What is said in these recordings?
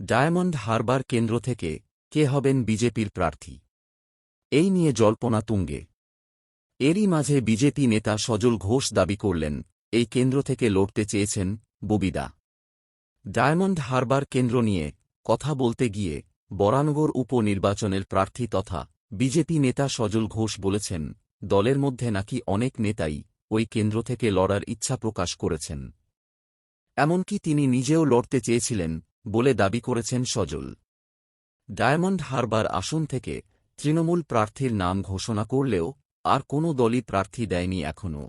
Diamond Harbour কেন্দ্র থেকে কে হবেন বিজেপির প্রার্থী? এই নিয়ে জল্পনা তুঙ্গে। এরই মাঝে বিজেপি নেতা সজল ঘোষ দাবি করলেন, এই কেন্দ্র থেকে লড়তে চেয়েছেন ববিদা। ডায়মন্ড হারবার কেন্দ্র নিয়ে কথা বলতে গিয়ে বরানগর উপনির্বাচনের প্রার্থী তথা বিজেপি নেতা সজল ঘোষ বলেছেন, দলের মধ্যে নাকি অনেক নেতাই ওই কেন্দ্র থেকে লড়ার ইচ্ছা প্রকাশ করেছেন। এমনকি তিনি নিজেও লড়তে চেয়েছিলেন বলে দাবি করেছেন সজল। ডায়মন্ড হারবার আসন থেকে তৃণমূল প্রার্থীর নাম ঘোষণা করলেও আর কোনো দলই প্রার্থী দেয়নি এখনও।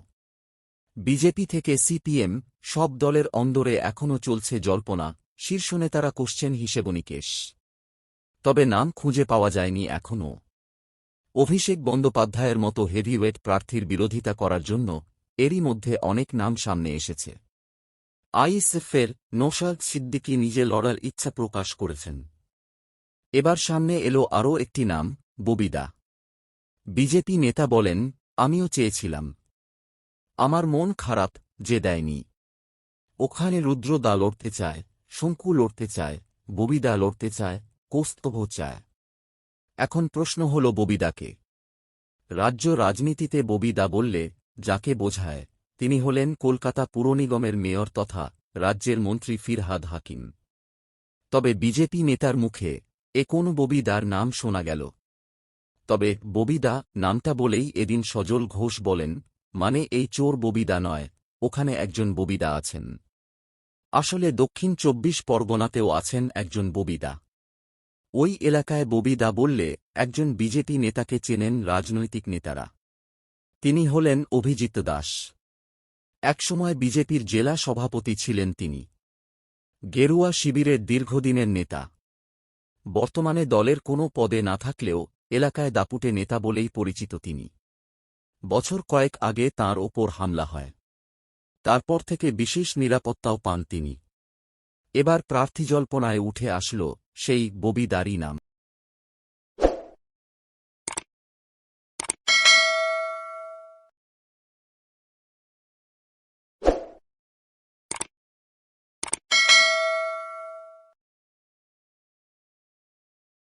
বিজেপি থেকে সিপিএম, সব দলের অন্দরে এখনও চলছে জল্পনা শীর্ষ নেতারা কোশ্চেন হিসেবনিকেশ তবে নাম খুঁজে পাওয়া যায়নি এখনও। অভিষেক বন্দ্যোপাধ্যায়ের মতো হেভিওয়েট প্রার্থীর বিরোধিতা করার জন্য এরই মধ্যে অনেক নাম সামনে এসেছে। আইএসএফের নৌশাদ সিদ্দিকী নিজে লড়ার ইচ্ছা প্রকাশ করেছেন। এবার সামনে এলো আরও একটি নাম, ববিদা। বিজেপি নেতা বলেন, আমিও চেয়েছিলাম। আমার মন খারাপ, যে দেয়নি। ওখানে রুদ্রদা লড়তে চায়, শঙ্কু লড়তে চায়, ববিদা লড়তে চায় কৌস্তভ চায়। এখন প্রশ্ন হল ববিদাকে। রাজ্য রাজনীতিতে ববিদা বললে, যাকে বোঝায় তিনি হলেন কলকাতা পুর নিগমের মেয়র তথা রাজ্যের মন্ত্রী ফিরহাদ হাকিম। তবে বিজেপি নেতার মুখে এ কোন ববিদার নাম শোনা গেল। তবে ববিদা নামটা বলেই এদিন সজল ঘোষ বলেন মানে এই চোর ববিদা নয়, ওখানে একজন ববিদা আছেন। আসলে দক্ষিণ চব্বিশ পরগনাতেও আছেন একজন ববিদা। ওই এলাকায় ববিদা বললে একজন বিজেপি নেতাকে চেনেন রাজনৈতিক নেতারা। তিনি হলেন অভিজিৎ দাস। একসময় বিজেপির জেলা সভাপতি ছিলেন তিনি। গেরুয়া শিবিরের দীর্ঘদিনের নেতা। বর্তমানে দলের কোনো পদে না থাকলেও এলাকায় দাপুটে নেতা বলেই পরিচিত তিনি। বছর কয়েক আগে তার ওপর হামলা হয়। তারপর থেকে বিশেষ নিরাপত্তাও পান তিনি। এবার প্রার্থী জল্পনায় উঠে আসল সেই ববিদারি নাম।